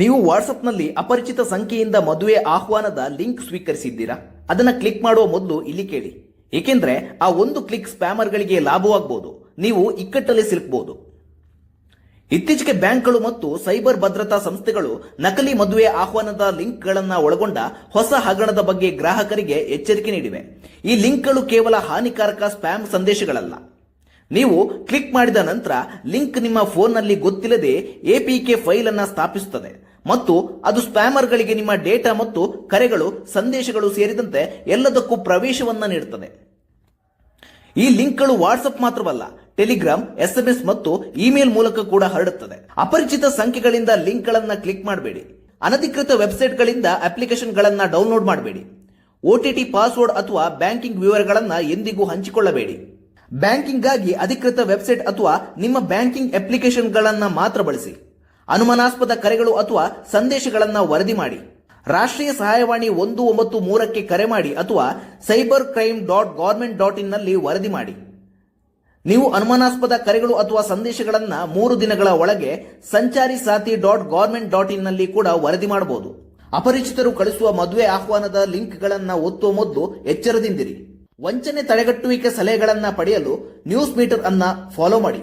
ನೀವು ವಾಟ್ಸಪ್ನಲ್ಲಿ ಅಪರಿಚಿತ ಸಂಖ್ಯೆಯಿಂದ ಮದುವೆ ಆಹ್ವಾನದ ಲಿಂಕ್ ಸ್ವೀಕರಿಸಿದ್ದೀರಾ? ಅದನ್ನ ಕ್ಲಿಕ್ ಮಾಡುವ ಮೊದಲು ಇಲ್ಲಿ ಕೇಳಿ. ಏಕೆಂದ್ರೆ ಆ ಒಂದು ಕ್ಲಿಕ್ ಸ್ಪ್ಯಾಮರ್ಗಳಿಗೆ ಲಾಭವಾಗಬಹುದು ನೀವು ಇಕ್ಕಟ್ಟಲ್ಲಿ ಸಿಲುಕಬಹುದು ಇತ್ತೀಚೆಗೆ ಬ್ಯಾಂಕ್ಗಳು ಮತ್ತು ಸೈಬರ್ ಭದ್ರತಾ ಸಂಸ್ಥೆಗಳು ನಕಲಿ ಮದುವೆ ಆಹ್ವಾನದ ಲಿಂಕ್ಗಳನ್ನು ಒಳಗೊಂಡ ಹೊಸ ಹಗರಣದ ಬಗ್ಗೆ ಗ್ರಾಹಕರಿಗೆ ಎಚ್ಚರಿಕೆ ನೀಡಿವೆ. ಈ ಲಿಂಕ್ಗಳು ಕೇವಲ ಹಾನಿಕಾರಕ ಸ್ಪ್ಯಾಮ್ ಸಂದೇಶಗಳಲ್ಲ. ನೀವು ಕ್ಲಿಕ್ ಮಾಡಿದ ನಂತರ ಲಿಂಕ್ ನಿಮ್ಮ ಫೋನ್ನಲ್ಲಿ ಗೊತ್ತಿಲ್ಲದೆ ಎ ಪಿ ಕೆ ಫೈಲ್ ಅನ್ನು ಸ್ಥಾಪಿಸುತ್ತದೆ ಮತ್ತು ಅದು ಸ್ಪ್ಯಾಮರ್ಗಳಿಗೆ ನಿಮ್ಮ ಡೇಟಾ ಮತ್ತು ಕರೆಗಳು, ಸಂದೇಶಗಳು ಸೇರಿದಂತೆ ಎಲ್ಲದಕ್ಕೂ ಪ್ರವೇಶವನ್ನ ನೀಡುತ್ತದೆ. ಈ ಲಿಂಕ್ಗಳು ವಾಟ್ಸಪ್ ಮಾತ್ರವಲ್ಲ, ಟೆಲಿಗ್ರಾಮ್, ಎಸ್ಎಂಎಸ್ ಮತ್ತು ಇಮೇಲ್ ಮೂಲಕ ಕೂಡ ಹರಡುತ್ತದೆ. ಅಪರಿಚಿತ ಸಂಖ್ಯೆಗಳಿಂದ ಲಿಂಕ್ಗಳನ್ನು ಕ್ಲಿಕ್ ಮಾಡಬೇಡಿ. ಅನಧಿಕೃತ ವೆಬ್ಸೈಟ್ಗಳಿಂದ ಅಪ್ಲಿಕೇಶನ್ಗಳನ್ನು ಡೌನ್ಲೋಡ್ ಮಾಡಬೇಡಿ. ಒಟಿಟಿ ಪಾಸ್ವರ್ಡ್ ಅಥವಾ ಬ್ಯಾಂಕಿಂಗ್ ವಿವರಗಳನ್ನು ಎಂದಿಗೂ ಹಂಚಿಕೊಳ್ಳಬೇಡಿ. ಬ್ಯಾಂಕಿಂಗ್ಗಾಗಿ ಅಧಿಕೃತ ವೆಬ್ಸೈಟ್ ಅಥವಾ ನಿಮ್ಮ ಬ್ಯಾಂಕಿಂಗ್ ಅಪ್ಲಿಕೇಶನ್ಗಳನ್ನ ಮಾತ್ರ ಬಳಸಿ. ಅನುಮಾನಾಸ್ಪದ ಕರೆಗಳು ಅಥವಾ ಸಂದೇಶಗಳನ್ನ ವರದಿ ಮಾಡಿ. ರಾಷ್ಟ್ರೀಯ ಸಹಾಯವಾಣಿ ಒಂದು ಒಂಬತ್ತು ಮೂರಕ್ಕೆ ಕರೆ ಮಾಡಿ ಅಥವಾ cyber crime dot government dot ಇನ್ನಲ್ಲಿ ವರದಿ ಮಾಡಿ. ನೀವು ಅನುಮಾನಾಸ್ಪದ ಕರೆಗಳು ಅಥವಾ ಸಂದೇಶಗಳನ್ನ ಮೂರು ದಿನಗಳ ಒಳಗೆ Sanchari Saathi dot government dot ಇನ್ನಲ್ಲಿ ಕೂಡ ವರದಿ ಮಾಡಬಹುದು. ಅಪರಿಚಿತರು ಕಳಿಸುವ ಮದುವೆ ಆಹ್ವಾನದ ಲಿಂಕ್ಗಳನ್ನು ಒತ್ತುವ ಮೊದಲು ಎಚ್ಚರದಿಂದಿರಿ. ವಂಚನೆ ತಡೆಗಟ್ಟುವಿಕೆ ಸಲಹೆಗಳನ್ನು ಪಡೆಯಲು ನ್ಯೂಸ್ ಮೀಟರ್ ಅನ್ನ ಫಾಲೋ ಮಾಡಿ.